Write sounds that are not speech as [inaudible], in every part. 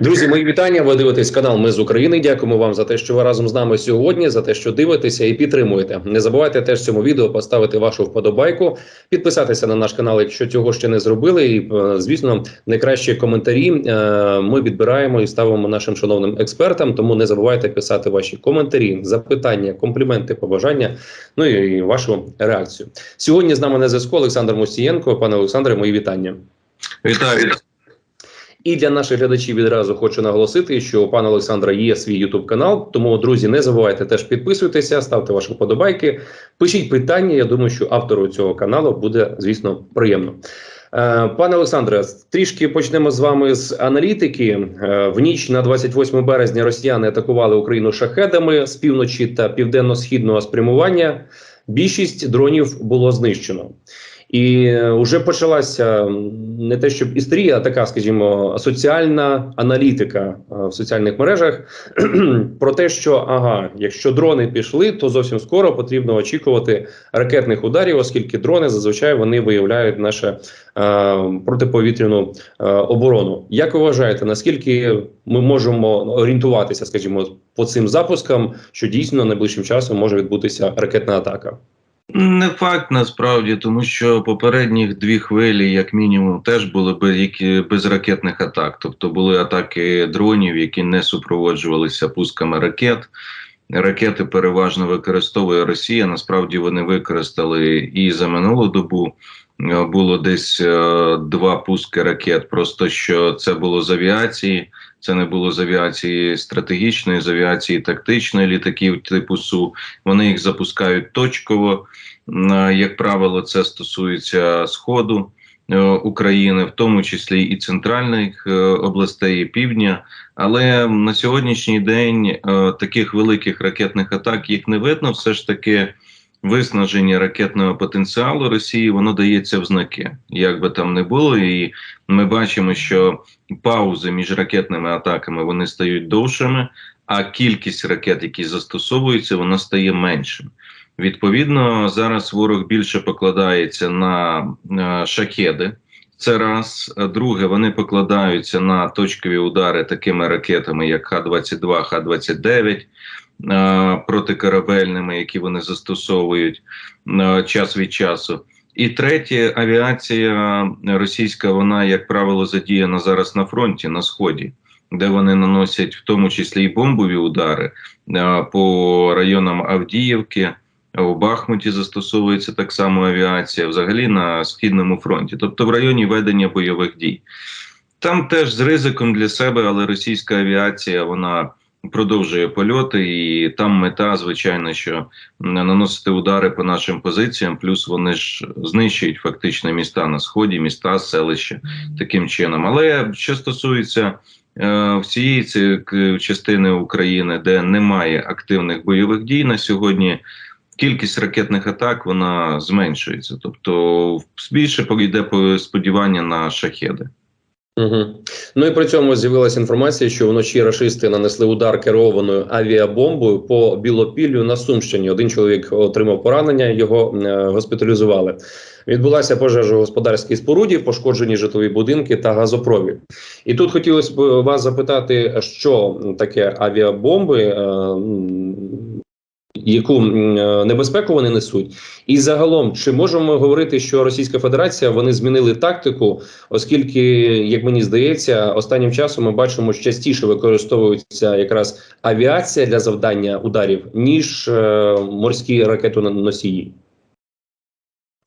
Друзі, мої вітання. Ви дивитесь канал Ми з України. Дякуємо вам за те, що ви разом з нами сьогодні, за те, що дивитеся і підтримуєте. Не забувайте теж цьому відео поставити вашу вподобайку, підписатися на наш канал, якщо цього ще не зробили. І е, звісно, найкращі коментарі е, ми відбираємо і ставимо нашим шановним експертам. Тому не забувайте писати ваші коментарі, запитання, компліменти, побажання. Ну і вашу реакцію. Сьогодні з нами на зв'язку Олександр Мустієнко. Пане Олександре, мої вітання. Вітаю. І для наших глядачів відразу хочу наголосити, що у пана Олександра є свій Ютуб канал. Тому, друзі, не забувайте теж підписуйтеся, ставте ваші вподобайки, пишіть питання. Я думаю, що автору цього каналу буде, звісно, приємно. Е, Пане Олександре, трішки почнемо з вами з аналітики. Е, В ніч на 28 березня росіяни атакували Україну шахедами з півночі та південно-східного спрямування. Більшість дронів було знищено. І вже почалася не те, щоб історія, а така, скажімо, соціальна аналітика е, в соціальних мережах [clears throat] про те, що ага, якщо дрони пішли, то зовсім скоро потрібно очікувати ракетних ударів, оскільки дрони зазвичай вони виявляють нашу е, протиповітряну е, оборону. Як ви вважаєте, наскільки ми можемо орієнтуватися, скажімо, по цим запускам, що дійсно найближчим часом може відбутися ракетна атака? Не факт насправді, тому що попередніх дві хвилі, як мінімум, теж були без, які, без ракетних атак. Тобто були атаки дронів, які не супроводжувалися пусками ракет. Ракети переважно використовує Росія. Насправді вони використали і за минулу добу. Е, Було десь е, два пуски ракет. Просто що це було з авіації. Це не було з авіації стратегічної, з авіації тактичної літаків типу Су. Вони їх запускають точково. Е, Як правило, це стосується Сходу України, в тому числі і центральних областей, і півдня. Але на сьогоднішній день таких великих ракетних атак їх не видно. Все ж таки. Виснаження ракетного потенціалу Росії воно дається в знаки, як би там не було, і ми бачимо, що паузи між ракетними атаками вони стають довшими, а кількість ракет, які застосовуються, вона стає меншим. Відповідно, зараз ворог більше покладається на е, шахеди. Це раз. Друге, вони покладаються на точкові удари такими ракетами, як Х-22, Х-29, е, протикорабельними, які вони застосовують е, час від часу. І третє, авіація російська, вона, як правило, задіяна зараз на фронті, на сході, де вони наносять в тому числі і бомбові удари е, по районам Авдіївки. У Бахмуті застосовується так само авіація, взагалі на східному фронті, тобто в районі ведення бойових дій. Там теж з ризиком для себе, але російська авіація вона продовжує польоти, і там мета, звичайно, що наносити удари по нашим позиціям. Плюс вони ж знищують фактично міста на сході, міста, селища таким чином. Але що стосується е, всієї цієї частини України, де немає активних бойових дій на сьогодні. Кількість ракетних атак вона зменшується, тобто більше йде по сподівання на шахеди. Угу. Ну і при цьому з'явилася інформація, що вночі рашисти нанесли удар керованою авіабомбою по Білопіллю на Сумщині. Один чоловік отримав поранення, його е, госпіталізували. Відбулася пожежа у господарській споруді, пошкоджені житлові будинки та газопровід. І тут хотілося б вас запитати, що таке авіабомби, е, яку е, небезпеку вони несуть, і загалом, чи можемо ми говорити, що Російська Федерація вони змінили тактику, оскільки, як мені здається, останнім часом ми бачимо, що частіше використовується якраз авіація для завдання ударів, ніж е, морські ракетоносії.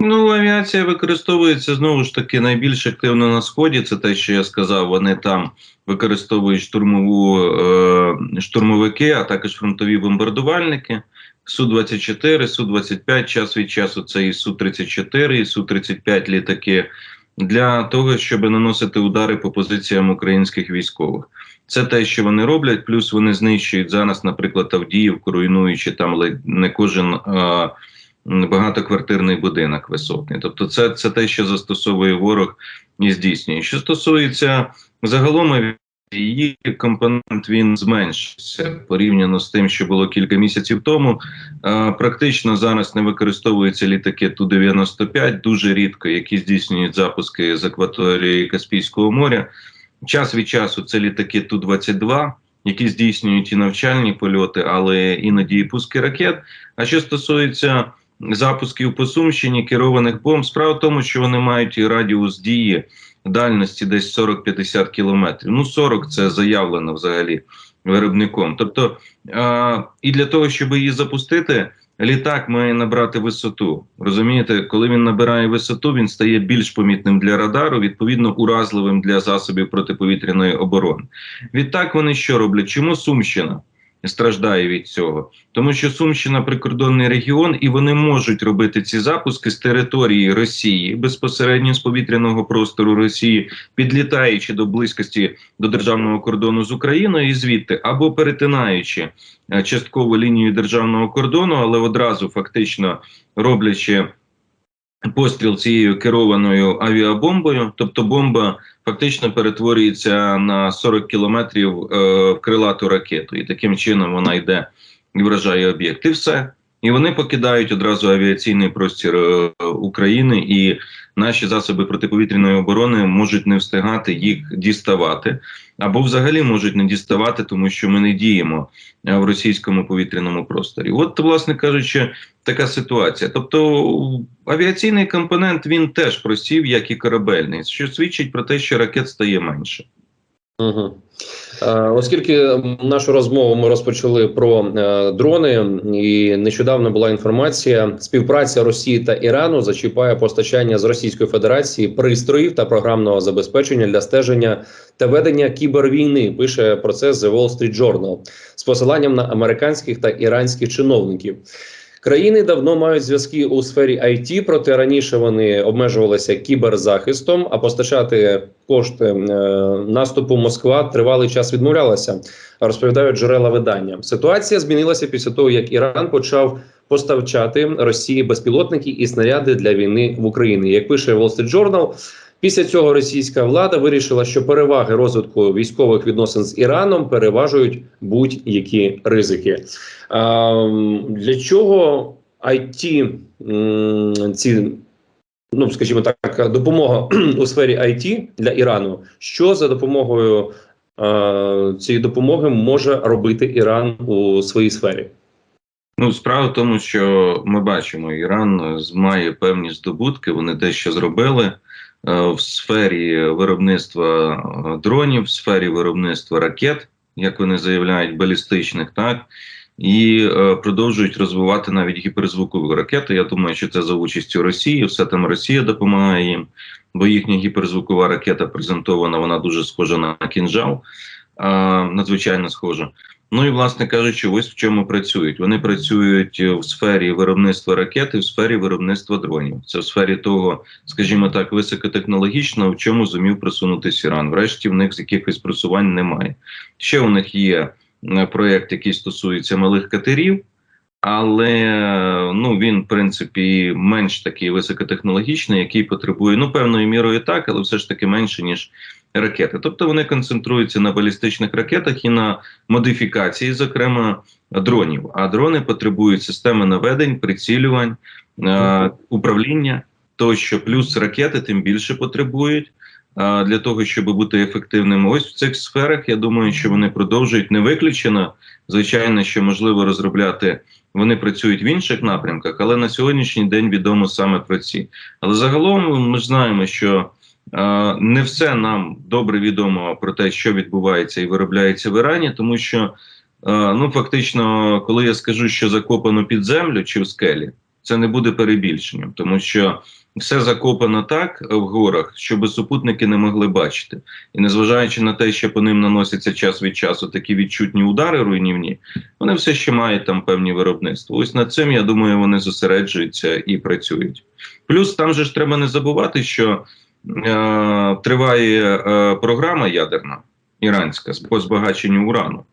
Ну, авіація використовується знову ж таки найбільш активно на сході. Це те, що я сказав. Вони там використовують штурмову е, штурмовики, а також фронтові бомбардувальники. Су 24 су 25 час від часу. Це і су 34 і су 35 літаки для того, щоб наносити удари по позиціям українських військових. Це те, що вони роблять. Плюс вони знищують зараз, наприклад, Авдіївку, руйнуючи там не кожен. Е, багатоквартирний будинок висотний. Тобто, це, це те, що застосовує ворог і здійснює. Що стосується загалом її компонент, він зменшився порівняно з тим, що було кілька місяців тому. Практично зараз не використовуються літаки Ту-95, дуже рідко, які здійснюють запуски з акваторії Каспійського моря. Час від часу це літаки Ту-22, які здійснюють і навчальні польоти, але іноді і пуски ракет. А що стосується запусків по Сумщині, керованих бомб, справа в тому, що вони мають і радіус дії дальності десь 40-50 кілометрів. Ну, 40 це заявлено взагалі виробником. Тобто, а, і для того, щоб її запустити, літак має набрати висоту. Розумієте, коли він набирає висоту, він стає більш помітним для радару, відповідно уразливим для засобів протиповітряної оборони. Відтак вони що роблять? Чому Сумщина? Страждає від цього, тому що Сумщина прикордонний регіон, і вони можуть робити ці запуски з території Росії безпосередньо з повітряного простору Росії, підлітаючи до близькості до державного кордону з Україною і звідти, або перетинаючи е, частково лінію державного кордону, але одразу фактично роблячи постріл цією керованою авіабомбою, тобто бомба фактично перетворюється на 40 кілометрів е, в крилату ракету, і таким чином вона йде і вражає об'єкт. І все. І вони покидають одразу авіаційний простір е, України, і наші засоби протиповітряної оборони можуть не встигати їх діставати, або взагалі можуть не діставати, тому що ми не діємо е, в російському повітряному просторі. От, власне кажучи, така ситуація. Тобто авіаційний компонент він теж просів, як і корабельний, що свідчить про те, що ракет стає менше. Угу. Оскільки нашу розмову ми розпочали про е, дрони, і нещодавно була інформація, співпраця Росії та Ірану зачіпає постачання з Російської Федерації пристроїв та програмного забезпечення для стеження та ведення кібервійни. Пише про це The Wall Street Journal з посиланням на американських та іранських чиновників. Країни давно мають зв'язки у сфері IT, проте раніше вони обмежувалися кіберзахистом, а постачати кошти е, наступу Москва тривалий час відмовлялася. Розповідають джерела видання. Ситуація змінилася після того, як Іран почав поставчати Росії безпілотники і снаряди для війни в Україні. Як пише Wall Street Journal, Після цього російська влада вирішила, що переваги розвитку військових відносин з Іраном переважують будь-які ризики. Для чого IT, ці, ну скажімо так, допомога [clears throat] у сфері IT для Ірану? Що за допомогою цієї допомоги може робити Іран у своїй сфері? Ну, справа в тому, що ми бачимо, Іран має певні здобутки, вони дещо зробили. Е, в сфері виробництва е, дронів, в сфері виробництва ракет, як вони заявляють, балістичних, так і е, продовжують розвивати навіть гіперзвукові ракети. Я думаю, що це за участю Росії. Все там Росія допомагає їм, бо їхня гіперзвукова ракета презентована. Вона дуже схожа на кінжал, надзвичайно схожа. Ну і власне кажучи, ось в чому працюють. Вони працюють в сфері виробництва ракет і в сфері виробництва дронів. Це в сфері того, скажімо так, високотехнологічного, в чому зумів просунутися Іран. Врешті в них з якихось просувань немає. Ще у них є проект, проєкт, який стосується малих катерів. Але ну він в принципі менш такий високотехнологічний, який потребує ну певною мірою так, але все ж таки менше ніж ракети. Тобто вони концентруються на балістичних ракетах і на модифікації, зокрема дронів. А дрони потребують системи наведень, прицілювань, е управління тощо, плюс ракети тим більше потребують. Для того щоб бути ефективними, ось в цих сферах я думаю, що вони продовжують не виключено. Звичайно, що можливо розробляти. Вони працюють в інших напрямках, але на сьогоднішній день відомо саме про ці. Але загалом ми ж знаємо, що е, не все нам добре відомо про те, що відбувається і виробляється в Ірані, тому що е, ну фактично, коли я скажу, що закопано під землю чи в скелі, це не буде перебільшенням, тому що все закопано так в горах, щоб супутники не могли бачити, і незважаючи на те, що по ним наносяться час від часу такі відчутні удари руйнівні, вони все ще мають там певні виробництва. Ось над цим я думаю, вони зосереджуються і працюють. Плюс там же ж треба не забувати, що е, триває е, програма ядерна іранська по збагаченню урану.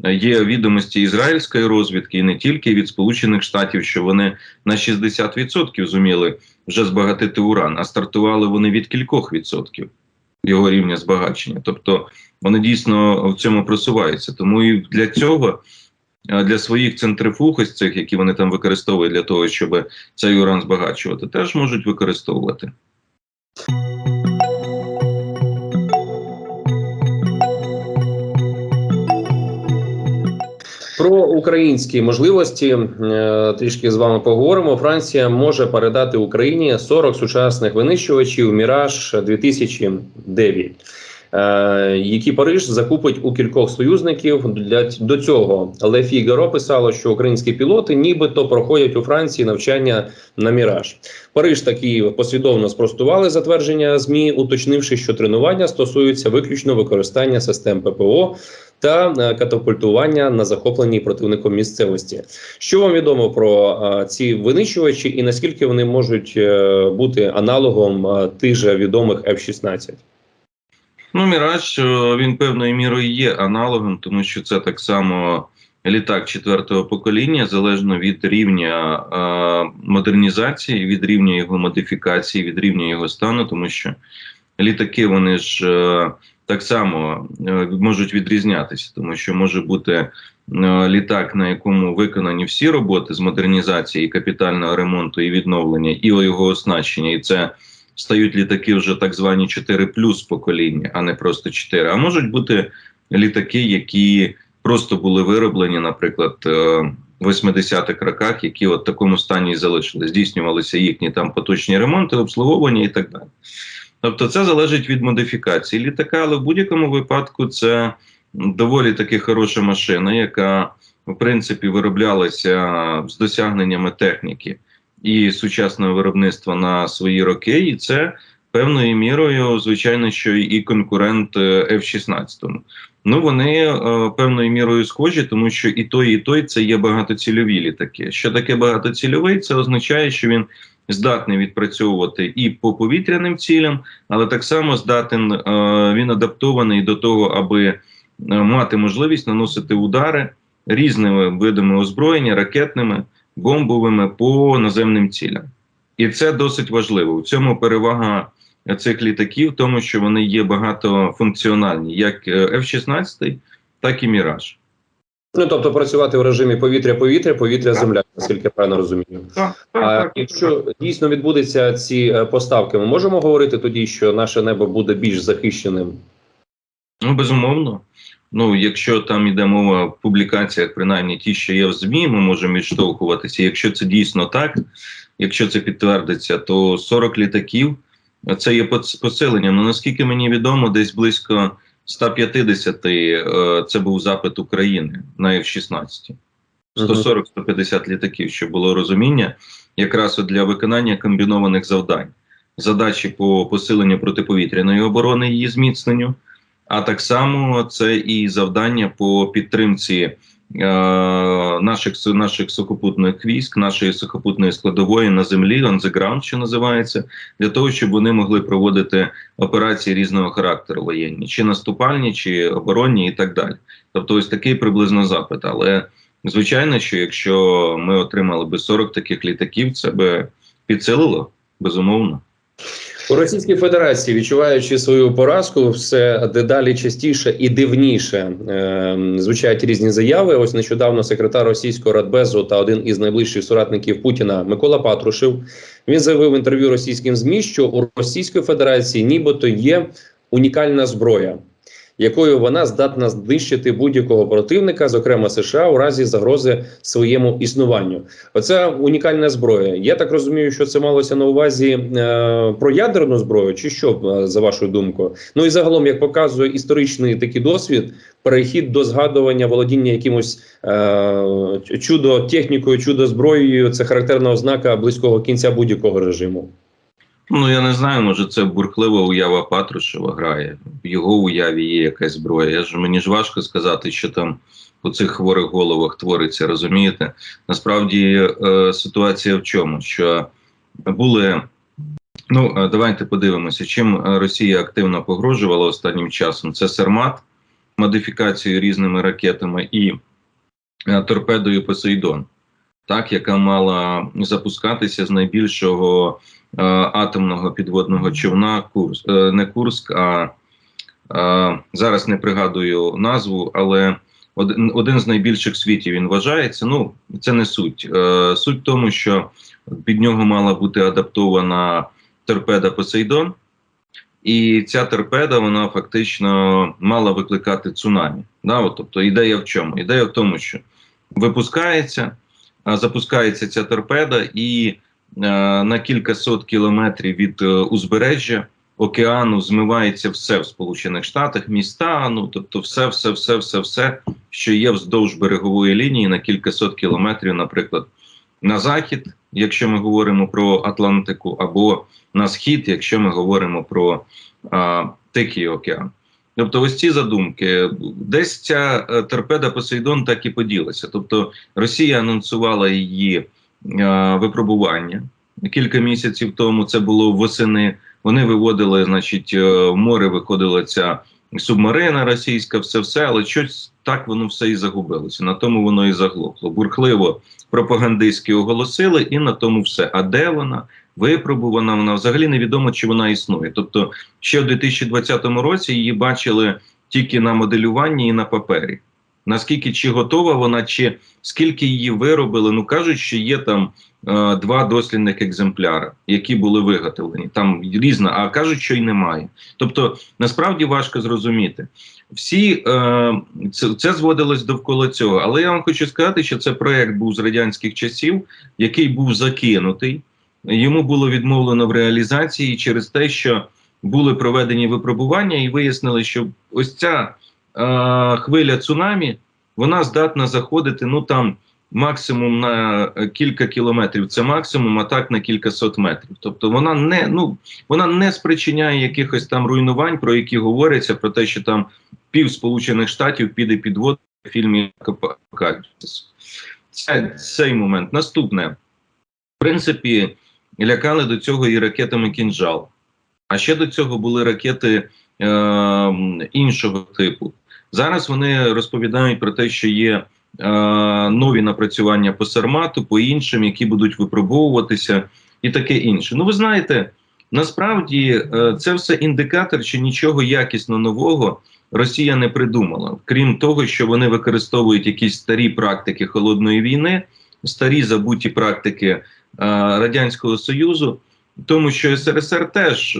Є відомості ізраїльської розвідки і не тільки від Сполучених Штатів, що вони на 60% зуміли вже збагатити уран, а стартували вони від кількох відсотків його рівня збагачення. Тобто вони дійсно в цьому просуваються. Тому і для цього, для своїх центрифуг, ось цих, які вони там використовують для того, щоб цей уран збагачувати, теж можуть використовувати. Про українські можливості е, трішки з вами поговоримо. Франція може передати Україні 40 сучасних винищувачів Міраж 2009. е, Які Париж закупить у кількох союзників для до цього. Але Фігаро писало, що українські пілоти нібито проходять у Франції навчання на Міраж. Париж такі послідовно спростували затвердження змі, уточнивши, що тренування стосуються виключно використання систем ППО та е, катапультування на захопленій противником місцевості. Що вам відомо про е, ці винищувачі, і наскільки вони можуть е, бути аналогом тих же відомих F-16? Ну, Міраж він певною мірою є аналогом, тому що це так само літак четвертого покоління, залежно від рівня е, модернізації, від рівня його модифікації, від рівня його стану, тому що літаки вони ж е, так само е, можуть відрізнятися, тому що може бути е, літак, на якому виконані всі роботи з модернізації, капітального ремонту і відновлення, і його оснащення, і це стають літаки вже так звані 4 плюс покоління, а не просто 4. А можуть бути літаки, які просто були вироблені, наприклад, е, в 80-х роках, які от в такому стані і залишили. Здійснювалися їхні там поточні ремонти, обслуговування і так далі. Тобто, це залежить від модифікації літака, але в будь-якому випадку це доволі таки хороша машина, яка в принципі вироблялася з досягненнями техніки і сучасного виробництва на свої роки, і це певною мірою, звичайно, що і конкурент е, F-16. Ну вони е, певною мірою схожі, тому що і той, і той це є багатоцільові літаки. Що таке багатоцільовий? Це означає, що він здатний відпрацьовувати і по повітряним цілям, але так само здатен е, він адаптований до того, аби е, мати можливість наносити удари різними видами озброєння, ракетними, бомбовими по наземним цілям. І це досить важливо. У цьому перевага цих літаків, в тому що вони є багатофункціональні, як е, F-16, так і Міраж. Ну тобто працювати в режимі повітря-повітря, повітря-земля, наскільки я правильно розумію. А якщо дійсно відбудуться ці е, поставки, ми можемо говорити тоді, що наше небо буде більш захищеним? Ну, безумовно. Ну, якщо там йде мова в публікаціях, принаймні ті, що є в ЗМІ, ми можемо відштовхуватися. Якщо це дійсно так, якщо це підтвердиться, то 40 літаків це є посиленням. Ну наскільки мені відомо, десь близько 150 е, це був запит України на F-16. 140-150 літаків, щоб було розуміння, якраз для виконання комбінованих завдань, задачі по посиленню протиповітряної оборони її зміцненню, а так само це і завдання по підтримці наших наших сухопутних військ, нашої сухопутної складової на землі, on the ground, що називається, для того, щоб вони могли проводити операції різного характеру воєнні, чи наступальні, чи оборонні, і так далі. Тобто, ось такий приблизно запит. Але звичайно, що якщо ми отримали би 40 таких літаків, це би підсилило безумовно. У Російській Федерації, відчуваючи свою поразку, все дедалі частіше і дивніше е, звучать різні заяви. Ось нещодавно секретар російського радбезу та один із найближчих соратників Путіна Микола Патрушев. Він заявив в інтерв'ю російським змі, що у Російської Федерації нібито є унікальна зброя. Якою вона здатна знищити будь-якого противника, зокрема США, у разі загрози своєму існуванню? Оце унікальна зброя. Я так розумію, що це малося на увазі е, про ядерну зброю, чи що е, за вашою думкою? Ну і загалом, як показує історичний такий досвід, перехід до згадування володіння якимось е, чудо технікою, чудо зброєю це характерна ознака близького кінця будь-якого режиму. Ну я не знаю, може це бурхлива уява Патрушева грає. В його уяві є якась зброя. Я ж мені ж важко сказати, що там у цих хворих головах твориться, розумієте? Насправді е, ситуація в чому? Що були. Ну, е, давайте подивимося, чим Росія активно погрожувала останнім часом. Це Сермат, модифікацією різними ракетами і е, торпедою Посейдон, так, яка мала запускатися з найбільшого е, атомного підводного човна Курс, е, не Курск, а е, зараз не пригадую назву, але один, один з найбільших в світі він вважається. Ну, це не суть. Е, суть в тому, що під нього мала бути адаптована торпеда Посейдон. І ця торпеда вона фактично мала викликати цунамі. Да? От, тобто ідея в чому? Ідея в тому, що випускається, запускається ця торпеда, і е, на кілька сот кілометрів від е, узбережжя океану змивається все в Сполучених Штатах, міста, ну тобто, все, все, все, все, все, що є вздовж берегової лінії на кілька сот кілометрів, наприклад, на захід, якщо ми говоримо про Атлантику, або на схід, якщо ми говоримо про а, Тихий океан. Тобто, ось ці задумки, десь ця е, торпеда Посейдон так і поділася. Тобто, Росія анонсувала її е, випробування кілька місяців тому. Це було восени. Вони виводили, значить, е, в море виходила ця субмарина російська, все все, але щось так воно все і загубилося. На тому воно і заглохло. Бурхливо пропагандистські оголосили, і на тому все. А де вона? Випробувана, вона взагалі невідомо, чи вона існує. Тобто, ще в 2020 році її бачили тільки на моделюванні і на папері. Наскільки чи готова вона, чи скільки її виробили? Ну кажуть, що є там е, два дослідних екземпляри, які були виготовлені. Там різна, а кажуть, що й немає. Тобто, насправді важко зрозуміти. Всі е, це, це зводилось довкола цього. Але я вам хочу сказати, що це проект був з радянських часів, який був закинутий. Йому було відмовлено в реалізації через те, що були проведені випробування, і вияснили, що ось ця хвиля цунамі вона здатна заходити ну там максимум на кілька кілометрів. Це максимум, а так на кілька сот метрів. Тобто вона не ну вона не спричиняє якихось там руйнувань, про які говориться, про те, що там пів Сполучених Штатів піде під воду в фільмі Апокаліпсис. Це цей момент. Наступне, в принципі, лякали до цього і ракетами кінжал. А ще до цього були ракети е, іншого типу. Зараз вони розповідають про те, що є е, нові напрацювання по Сармату, по іншим, які будуть випробовуватися, і таке інше. Ну, ви знаєте, насправді е, це все індикатор, що нічого якісно нового Росія не придумала, крім того, що вони використовують якісь старі практики холодної війни, старі забуті практики е, Радянського Союзу. Тому що СРСР теж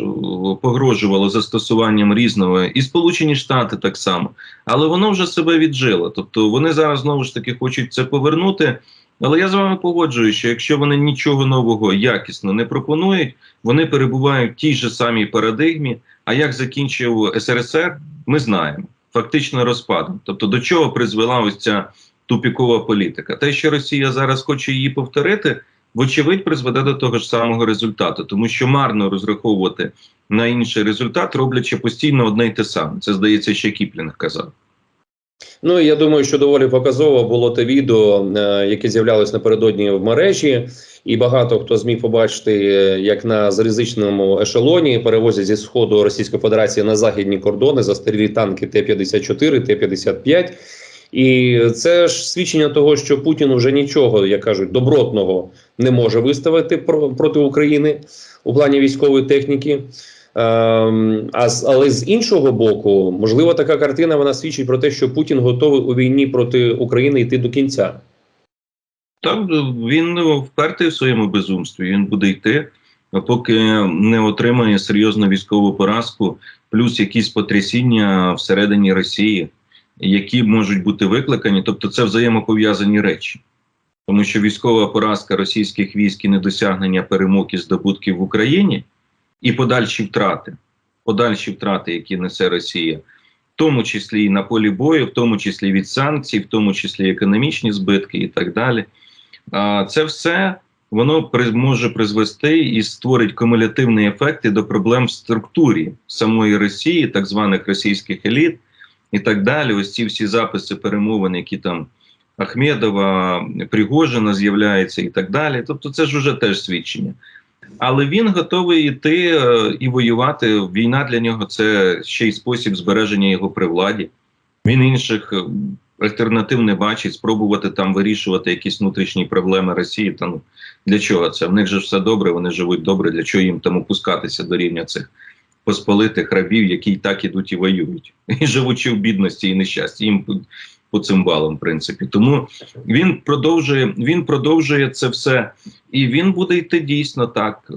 погрожувало застосуванням різного, і Сполучені Штати так само, але воно вже себе віджило. Тобто вони зараз знову ж таки хочуть це повернути. Але я з вами погоджуюся, що якщо вони нічого нового якісно не пропонують, вони перебувають в тій же самій парадигмі. А як закінчив СРСР, ми знаємо фактично розпадом. Тобто до чого призвела ось ця тупікова політика? Те, що Росія зараз хоче її повторити вочевидь призведе до того ж самого результату, тому що марно розраховувати на інший результат, роблячи постійно одне й те саме. Це здається, ще Кіплінг казав. Ну я думаю, що доволі показово було те відео, е, яке з'являлось напередодні в мережі, і багато хто зміг побачити, е, як на залізничному ешелоні перевозять зі сходу Російської Федерації на західні кордони застарілі танки Т-54, Т-55. І це ж свідчення того, що Путін вже нічого, як кажуть, добротного не може виставити про, проти України у плані військової техніки. Ем, але з іншого боку, можливо, така картина вона свідчить про те, що Путін готовий у війні проти України йти до кінця. Так він ну, впертий в своєму безумстві. Він буде йти, поки не отримає серйозну військову поразку, плюс якісь потрясіння всередині Росії, які можуть бути викликані. Тобто, це взаємопов'язані речі. Тому що військова поразка російських військ і недосягнення перемог і здобутків в Україні і подальші втрати, подальші втрати, які несе Росія, в тому числі і на полі бою, в тому числі від санкцій, в тому числі економічні збитки і так далі. Це все воно може призвести і створить кумулятивні ефекти до проблем в структурі самої Росії, так званих російських еліт і так далі. Ось ці всі записи перемовин, які там Ахмедова, Пригожина з'являються і так далі. Тобто, це ж уже теж свідчення. Але він готовий йти е, і воювати. Війна для нього це ще й спосіб збереження його при владі. Він інших е, альтернатив не бачить, спробувати там вирішувати якісь внутрішні проблеми Росії. Та ну для чого це? В них же все добре, вони живуть добре. Для чого їм там опускатися до рівня цих посполитих рабів, які й так ідуть і воюють, [laughs] і живучи в бідності і нещасті. Їм по цим балам, в принципі. Тому він продовжує, він продовжує це все, і він буде йти дійсно так. Е,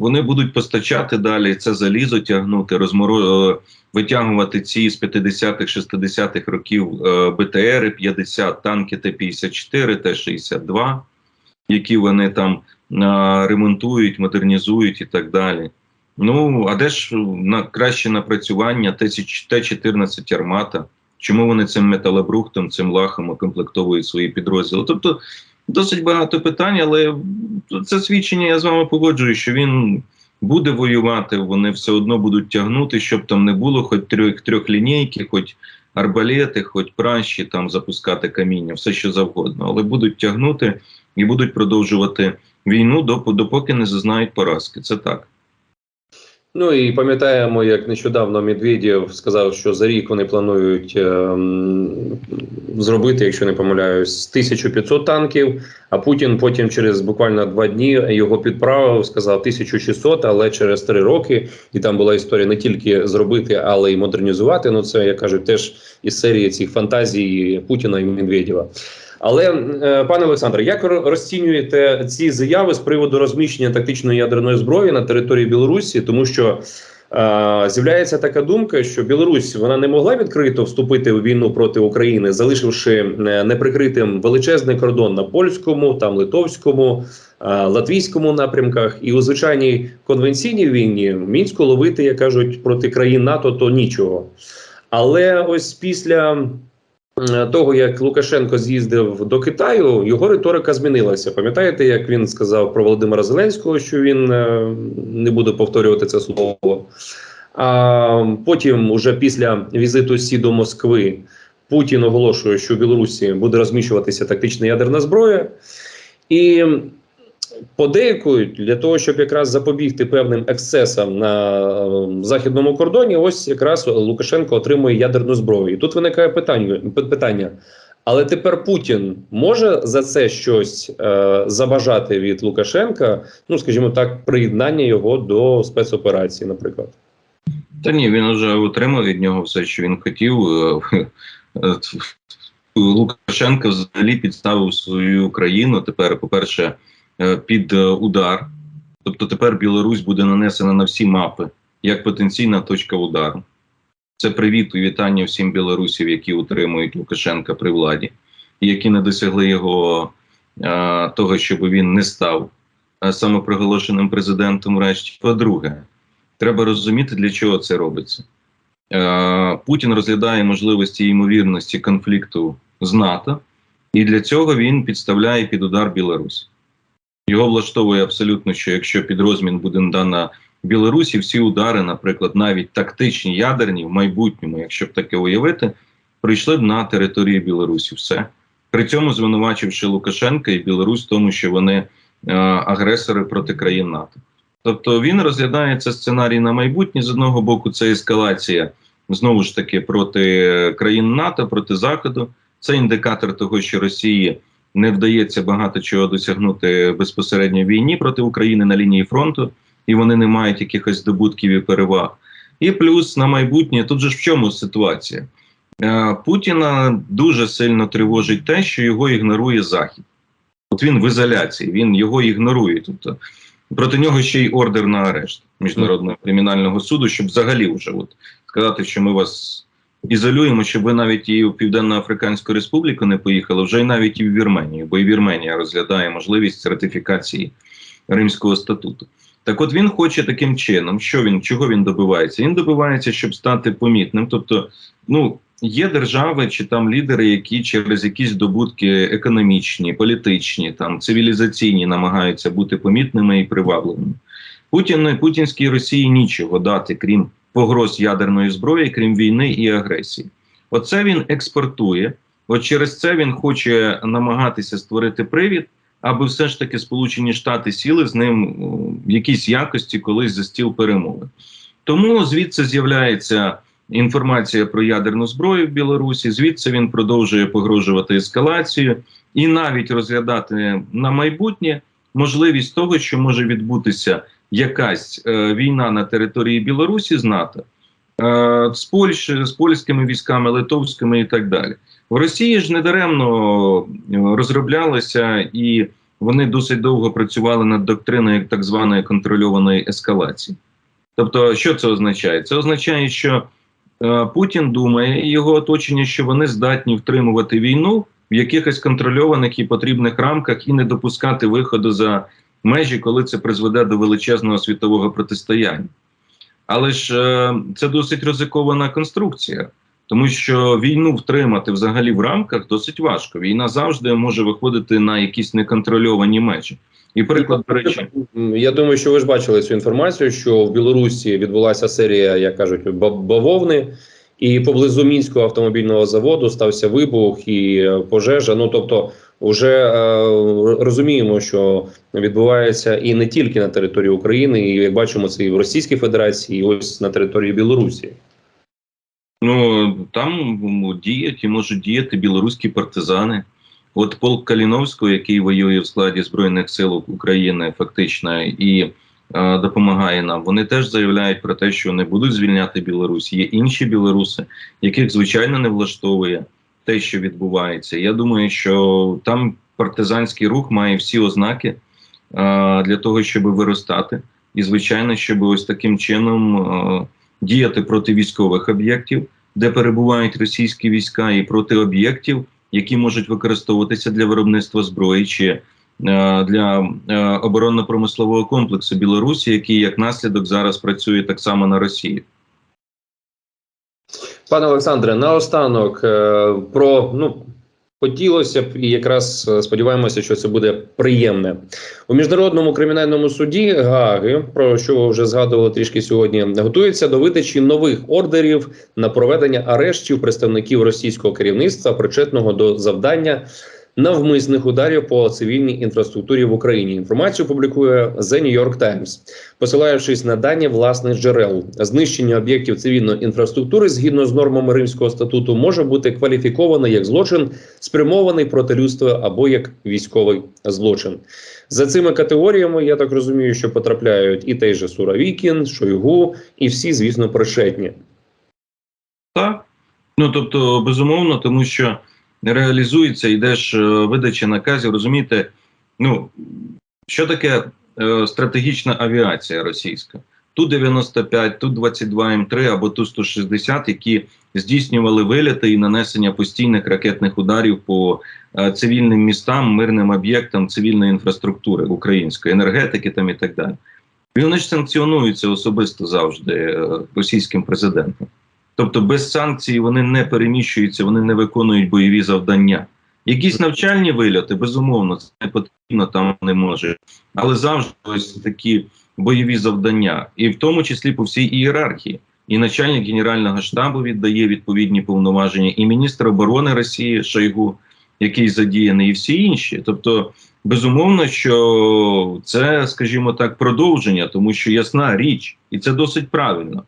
Вони будуть постачати далі це залізо, тягнути, розморо е, витягувати ці з 50-х, 60-х років е, БТРи 50, танки Т-54, Т-62, які вони там ремонтують, модернізують і так далі. Ну, а де ж на краще напрацювання Т-14 армата? Чому вони цим металобрухтом, цим лахом окомплектовують свої підрозділи? Тобто досить багато питань, але це свідчення, я з вами погоджуюсь, що він буде воювати, вони все одно будуть тягнути, щоб там не було хоч трьох, трьохлінійки, хоч арбалети, хоч пращі, там запускати каміння, все що завгодно, але будуть тягнути і будуть продовжувати війну, доп- допоки не зазнають поразки. Це так. Ну і пам'ятаємо, як нещодавно Медведєв сказав, що за рік вони планують ем, зробити, якщо не помиляюсь, 1500 танків. А Путін потім через буквально два дні його підправив, сказав 1600, але через три роки. І там була історія не тільки зробити, але й модернізувати. Ну це як кажуть, теж із серії цих фантазій Путіна і Медведєва. Але е, пане Олександре, як розцінюєте ці заяви з приводу розміщення тактичної ядерної зброї на території Білорусі? Тому що е, з'являється така думка, що Білорусь вона не могла відкрито вступити в війну проти України, залишивши е, неприкритим величезний кордон на польському, там литовському, е, латвійському напрямках, і у звичайній конвенційній війні мінську ловити, як кажуть, проти країн НАТО, то нічого. Але ось після того, як Лукашенко з'їздив до Китаю, його риторика змінилася. Пам'ятаєте, як він сказав про Володимира Зеленського, що він е, не буде повторювати це слово. А потім, уже після візиту Сі до Москви, Путін оголошує, що в Білорусі буде розміщуватися тактична ядерна зброя. І подейкують для того, щоб якраз запобігти певним ексцесам на е, західному кордоні, ось якраз Лукашенко отримує ядерну зброю. І тут виникає питання: питання. Але тепер Путін може за це щось е, забажати від Лукашенка, ну скажімо так, приєднання його до спецоперації, наприклад. Та ні, він вже отримав від нього все, що він хотів. Е, е, Лукашенко взагалі підставив свою країну тепер, по-перше, е, під е, удар. Тобто тепер Білорусь буде нанесена на всі мапи як потенційна точка удару. Це привіт і вітання всім білорусів, які утримують Лукашенка при владі, і які не досягли його е, того, щоб він не став е, самопроголошеним президентом. Врешті, по-друге, треба розуміти, для чого це робиться. Е, Путін розглядає можливості і ймовірності конфлікту з НАТО, і для цього він підставляє під удар Білорусь. Його влаштовує абсолютно, що якщо під розмін буде надана Білорусі, всі удари, наприклад, навіть тактичні ядерні в майбутньому, якщо б таке уявити, прийшли б на території Білорусі. Все при цьому звинувачивши Лукашенка і Білорусь в тому, що вони е, агресори проти країн НАТО. Тобто він розглядає це сценарій на майбутнє. З одного боку, це ескалація знову ж таки проти країн НАТО, проти Заходу. Це індикатор того, що Росії не вдається багато чого досягнути безпосередньо в війні проти України на лінії фронту, і вони не мають якихось здобутків і переваг. І плюс на майбутнє тут же ж в чому ситуація? Е, Путіна дуже сильно тривожить те, що його ігнорує Захід. От він в ізоляції, він його ігнорує. Тобто проти нього ще й ордер на арешт міжнародного кримінального суду, щоб взагалі вже от сказати, що ми вас ізолюємо, щоб ви навіть і в Південно-Африканську Республіку не поїхали, вже й навіть і в Вірменію, бо і Вірменія розглядає можливість ратифікації Римського статуту. Так, от він хоче таким чином, що він чого він добивається? Він добивається, щоб стати помітним. Тобто, ну є держави чи там лідери, які через якісь здобутки економічні, політичні, там цивілізаційні намагаються бути помітними і привабливими. Путін Путінській Росії нічого дати, крім погроз ядерної зброї, крім війни і агресії. Оце він експортує. От через це він хоче намагатися створити привід, аби все ж таки Сполучені Штати сіли з ним в якійсь якості колись за стіл перемови. Тому звідси з'являється інформація про ядерну зброю в Білорусі. Звідси він продовжує погрожувати ескалацію і навіть розглядати на майбутнє можливість того, що може відбутися якась е, війна на території Білорусі з НАТО, е, з Польщі, з польськими військами, литовськими і так далі. В Росії ж недаремно е, розроблялися і вони досить довго працювали над доктриною так званої контрольованої ескалації. Тобто, що це означає? Це означає, що е, Путін думає і його оточення, що вони здатні втримувати війну в якихось контрольованих і потрібних рамках і не допускати виходу за межі, коли це призведе до величезного світового протистояння. Але ж е, це досить ризикована конструкція, тому що війну втримати взагалі в рамках досить важко. Війна завжди може виходити на якісь неконтрольовані межі. І приклад, до речі, Я думаю, що ви ж бачили цю інформацію, що в Білорусі відбулася серія, як кажуть, ба- бавовни, і поблизу мінського автомобільного заводу стався вибух і е, пожежа. Ну тобто, вже е, розуміємо, що відбувається і не тільки на території України, і як бачимо, це і в Російській Федерації, і ось на території Білорусі. ну там діють і можуть діяти білоруські партизани. От полк Каліновського, який воює в складі Збройних сил України, фактично, і е, допомагає нам, вони теж заявляють про те, що вони будуть звільняти Білорусь. Є інші білоруси, яких звичайно не влаштовує те, що відбувається. Я думаю, що там партизанський рух має всі ознаки е, для того, щоб виростати, і звичайно, щоб ось таким чином е, діяти проти військових об'єктів, де перебувають російські війська, і проти об'єктів які можуть використовуватися для виробництва зброї чи е, для оборонно-промислового комплексу Білорусі, який як наслідок зараз працює так само на Росії. Пане Олександре, наостанок е, про ну хотілося б і якраз е, сподіваємося, що це буде приємне у міжнародному кримінальному суді Гаги, про що ви вже згадували трішки сьогодні. Готується до видачі нових ордерів на проведення арештів представників російського керівництва, причетного до завдання. Навмисних ударів по цивільній інфраструктурі в Україні інформацію публікує The New York Times, посилаючись на дані власних джерел, знищення об'єктів цивільної інфраструктури згідно з нормами Римського статуту може бути кваліфіковано як злочин, спрямований проти людства або як військовий злочин. За цими категоріями я так розумію, що потрапляють і той же Суровікін, Шойгу, і всі, звісно, пришетні. Так, ну тобто, безумовно, тому що реалізується, йде ж е, видача наказів. Розумієте, ну що таке е, стратегічна авіація російська? Ту 95 ту 22 М3 або ту 160 які здійснювали виліти і нанесення постійних ракетних ударів по е, цивільним містам, мирним об'єктам цивільної інфраструктури української енергетики там і так далі. І вони ж санкціонуються особисто завжди е, російським президентом. Тобто без санкцій вони не переміщуються, вони не виконують бойові завдання. Якісь навчальні вильоти, безумовно, це не потрібно, там не може. Але завжди ось такі бойові завдання, і в тому числі по всій ієрархії. І начальник Генерального штабу віддає відповідні повноваження, і міністр оборони Росії Шойгу, який задіяний, і всі інші. Тобто, безумовно, що це, скажімо так, продовження, тому що ясна річ, і це досить правильно.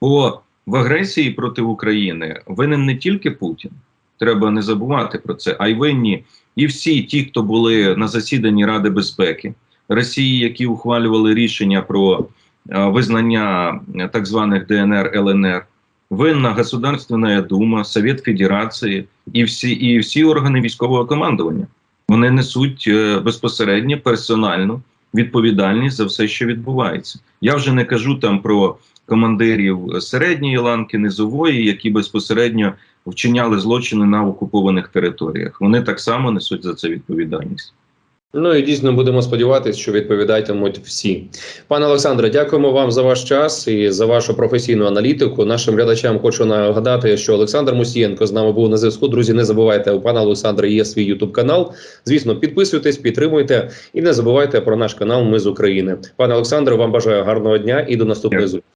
Бо в агресії проти України винен не тільки Путін, треба не забувати про це, а й винні і всі ті, хто були на засіданні Ради безпеки Росії, які ухвалювали рішення про е, визнання е, так званих ДНР ЛНР. Винна Государственна Дума, Совет Федерації і всі і всі органи військового командування. Вони несуть е, безпосередньо персональну відповідальність за все, що відбувається. Я вже не кажу там про командирів середньої ланки, низової, які безпосередньо вчиняли злочини на окупованих територіях. Вони так само несуть за це відповідальність. Ну і дійсно будемо сподіватися, що відповідатимуть всі. Пане Олександре, дякуємо вам за ваш час і за вашу професійну аналітику. Нашим глядачам хочу нагадати, що Олександр Мусієнко з нами був на зв'язку. Друзі, не забувайте, у пана Олександра є свій Ютуб канал. Звісно, підписуйтесь, підтримуйте і не забувайте про наш канал. Ми з України. Пане Олександре, вам бажаю гарного дня і до наступної зустрічі.